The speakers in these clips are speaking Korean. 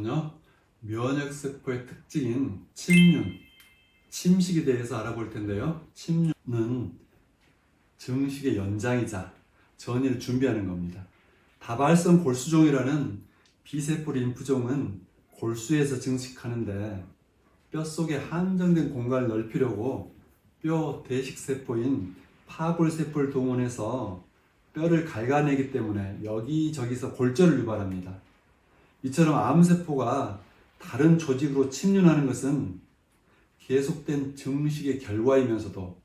오늘은요 면역세포의 특징인 침륜, 침식에 대해서 알아볼 텐데요. 침륜은 증식의 연장이자 전이를 준비하는 겁니다. 다발성 골수종이라는 비세포 림프종은 골수에서 증식하는데 뼛속에 한정된 공간을 넓히려고 뼈 대식세포인 파골세포를 동원해서 뼈를 갉아내기 때문에 여기저기서 골절을 유발합니다. 이처럼 암세포가 다른 조직으로 침륜하는 것은 계속된 증식의 결과이면서도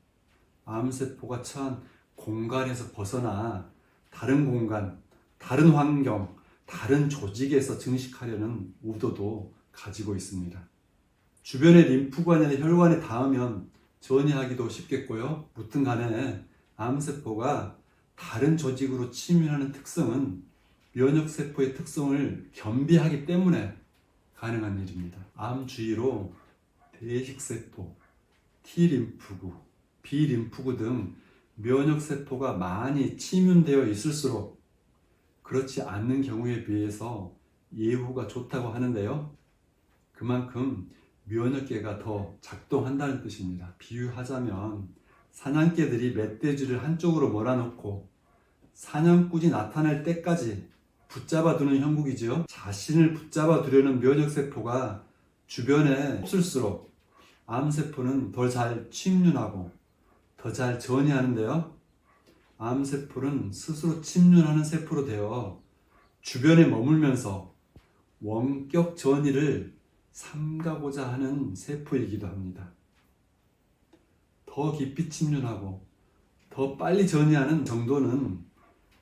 암세포가 처한 공간에서 벗어나 다른 공간, 다른 환경, 다른 조직에서 증식하려는 의도도 가지고 있습니다. 주변의 림프관이나 혈관에 닿으면 전이하기도 쉽겠고요. 무튼 간에 암세포가 다른 조직으로 침입하는 특성은 면역세포의 특성을 겸비하기 때문에 가능한 일입니다. 암 주위로 대식세포, T림프구, B림프구 등 면역세포가 많이 침윤되어 있을수록 그렇지 않는 경우에 비해서 예후가 좋다고 하는데요. 그만큼 면역계가 더 작동한다는 뜻입니다. 비유하자면 사냥개들이 멧돼지를 한쪽으로 몰아넣고 사냥꾼이 나타날 때까지 붙잡아 두는 형국이지요. 자신을 붙잡아 두려는 면역세포가 주변에 없을수록 암세포는 더잘 침륜하고 더 잘 전이하는데요. 암세포는 스스로 침륜하는 세포로 되어 주변에 머물면서 원격 전이를 삼가고자 하는 세포이기도 합니다. 더 깊이 침륜하고 더 빨리 전이하는 정도는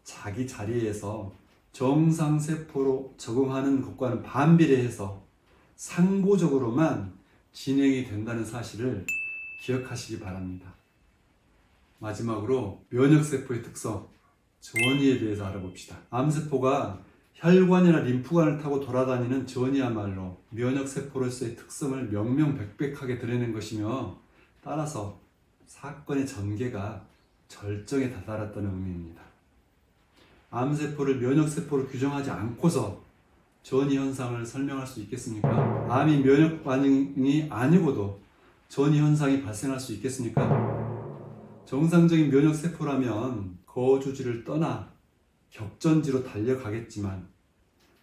자기 자리에서 정상세포로 적응하는 것과는 반비례해서 상보적으로만 진행이 된다는 사실을 기억하시기 바랍니다. 마지막으로 면역세포의 특성, 전이에 대해서 알아봅시다. 암세포가 혈관이나 림프관을 타고 돌아다니는 전이야말로 면역세포로서의 특성을 명명백백하게 드러낸 것이며 따라서 사건의 전개가 절정에 다다랐다는 의미입니다. 암세포를 면역세포로 규정하지 않고서 전이 현상을 설명할 수 있겠습니까? 암이 면역 반응이 아니고도 전이 현상이 발생할 수 있겠습니까? 정상적인 면역세포라면 거주지를 떠나 격전지로 달려가겠지만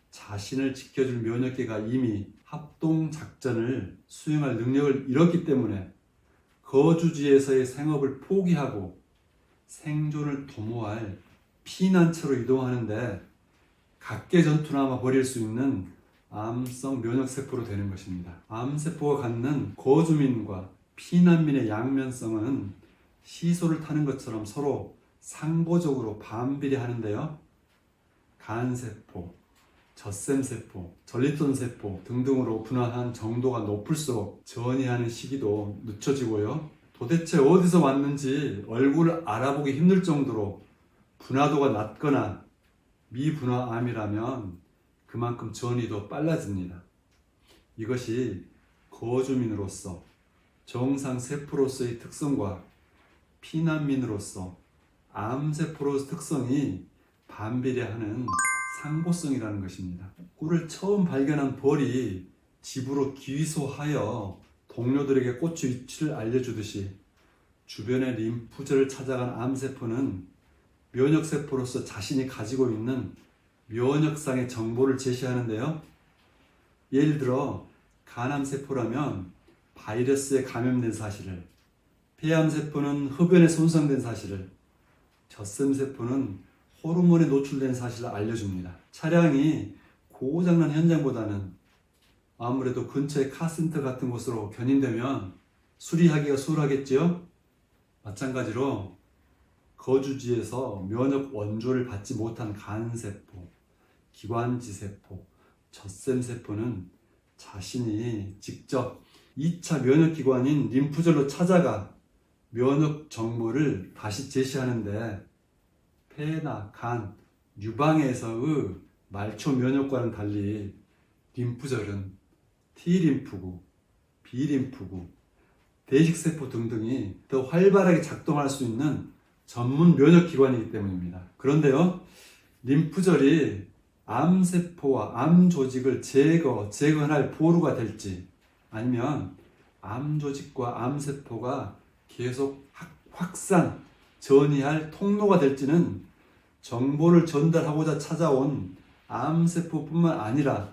자신을 지켜줄 면역계가 이미 합동작전을 수행할 능력을 잃었기 때문에 거주지에서의 생업을 포기하고 생존을 도모할 피난처로 이동하는데 각계 전투나마 벌일 수 있는 암성 면역세포로 되는 것입니다. 암세포가 갖는 거주민과 피난민의 양면성은 시소를 타는 것처럼 서로 상보적으로 반비례하는데요. 간세포, 젖샘세포, 전리톤세포 등등으로 분화한 정도가 높을수록 전이하는 시기도 늦춰지고요. 도대체 어디서 왔는지 얼굴을 알아보기 힘들 정도로 분화도가 낮거나 미분화암이라면 그만큼 전이도 빨라집니다. 이것이 거주민으로서 정상 세포로서의 특성과 피난민으로서 암세포로서 특성이 반비례하는 상보성이라는 것입니다. 꿀을 처음 발견한 벌이 집으로 기소하여 동료들에게 꽃의 위치를 알려주듯이 주변의 림프절을 찾아간 암세포는 면역세포로서 자신이 가지고 있는 면역상의 정보를 제시하는데요. 예를 들어 간암세포라면 바이러스에 감염된 사실을, 폐암세포는 흡연에 손상된 사실을, 젖샘세포는 호르몬에 노출된 사실을 알려줍니다. 차량이 고장난 현장보다는 아무래도 근처에 카센터 같은 곳으로 견인되면 수리하기가 수월하겠지요? 마찬가지로 거주지에서 면역 원조를 받지 못한 간세포, 기관지세포, 젖샘세포는 자신이 직접 2차 면역기관인 림프절로 찾아가 면역 정보를 다시 제시하는데 폐나 간, 유방에서의 말초 면역과는 달리 림프절은 T림프구, B림프구, 대식세포 등등이 더 활발하게 작동할 수 있는 전문 면역 기관이기 때문입니다. 그런데요, 림프절이 암세포와 암 조직을 제거, 재건할 보루가 될지 아니면 암 조직과 암세포가 계속 확- 확산, 전이할 통로가 될지는 정보를 전달하고자 찾아온 암세포뿐만 아니라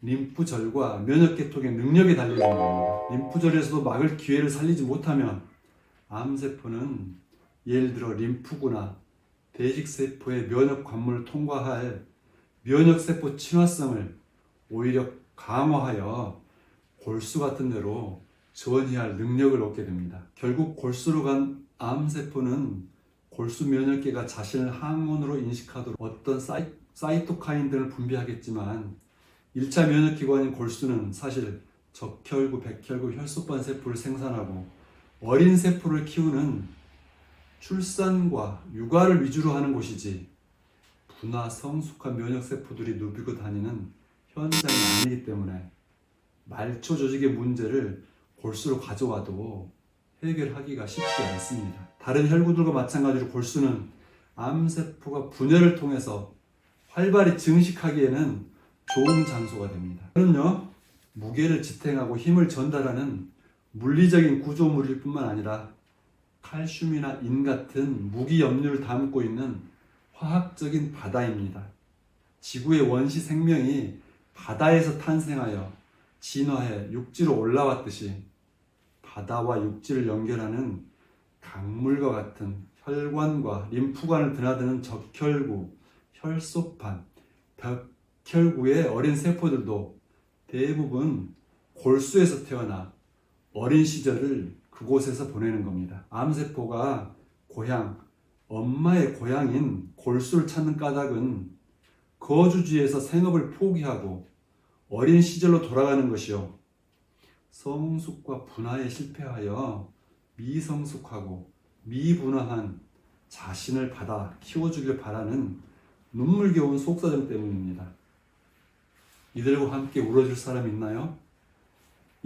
림프절과 면역계통의 능력에 달려 있는 겁니다. 림프절에서도 막을 기회를 살리지 못하면 암세포는 예를 들어 림프구나 대식세포의 면역 관문을 통과할 면역세포 친화성을 오히려 강화하여 골수 같은 데로 전이할 능력을 얻게 됩니다. 결국 골수로 간 암세포는 골수 면역계가 자신을 항원으로 인식하도록 어떤 사이, 사이토카인 등을 분비하겠지만 1차 면역기관인 골수는 사실 적혈구, 백혈구, 혈소판 세포를 생산하고 어린 세포를 키우는 출산과 육아를 위주로 하는 곳이지 분화 성숙한 면역 세포들이 누비고 다니는 현장이 아니기 때문에 말초 조직의 문제를 골수로 가져와도 해결하기가 쉽지 않습니다. 다른 혈구들과 마찬가지로 골수는 암세포가 분열을 통해서 활발히 증식하기에는 좋은 장소가 됩니다. 저는요, 무게를 지탱하고 힘을 전달하는 물리적인 구조물일 뿐만 아니라 칼슘이나 인 같은 무기 염료를 담고 있는 화학적인 바다입니다. 지구의 원시 생명이 바다에서 탄생하여 진화해 육지로 올라왔듯이 바다와 육지를 연결하는 강물과 같은 혈관과 림프관을 드나드는 적혈구, 혈소판, 벽혈구의 어린 세포들도 대부분 골수에서 태어나 어린 시절을 그곳에서 보내는 겁니다. 암세포가 고향, 엄마의 고향인 골수를 찾는 까닭은 거주지에서 생업을 포기하고 어린 시절로 돌아가는 것이요. 성숙과 분화에 실패하여 미성숙하고 미분화한 자신을 받아 키워주길 바라는 눈물겨운 속사정 때문입니다. 이들과 함께 울어줄 사람 있나요?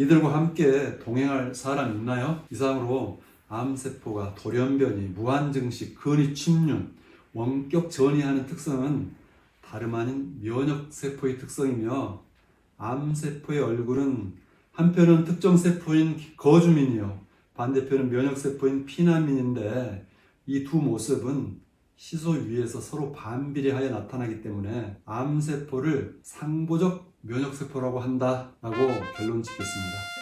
이들과 함께 동행할 사람 있나요? 이상으로 암세포가 돌연변이, 무한증식, 근위 침륜, 원격 전이하는 특성은 다름 아닌 면역세포의 특성이며 암세포의 얼굴은 한편은 특정 세포인 거주민이요 반대편은 면역세포인 피난민인데 이 두 모습은 시소 위에서 서로 반비례하여 나타나기 때문에 암세포를 상보적 면역세포라고 한다 라고 결론 짓겠습니다.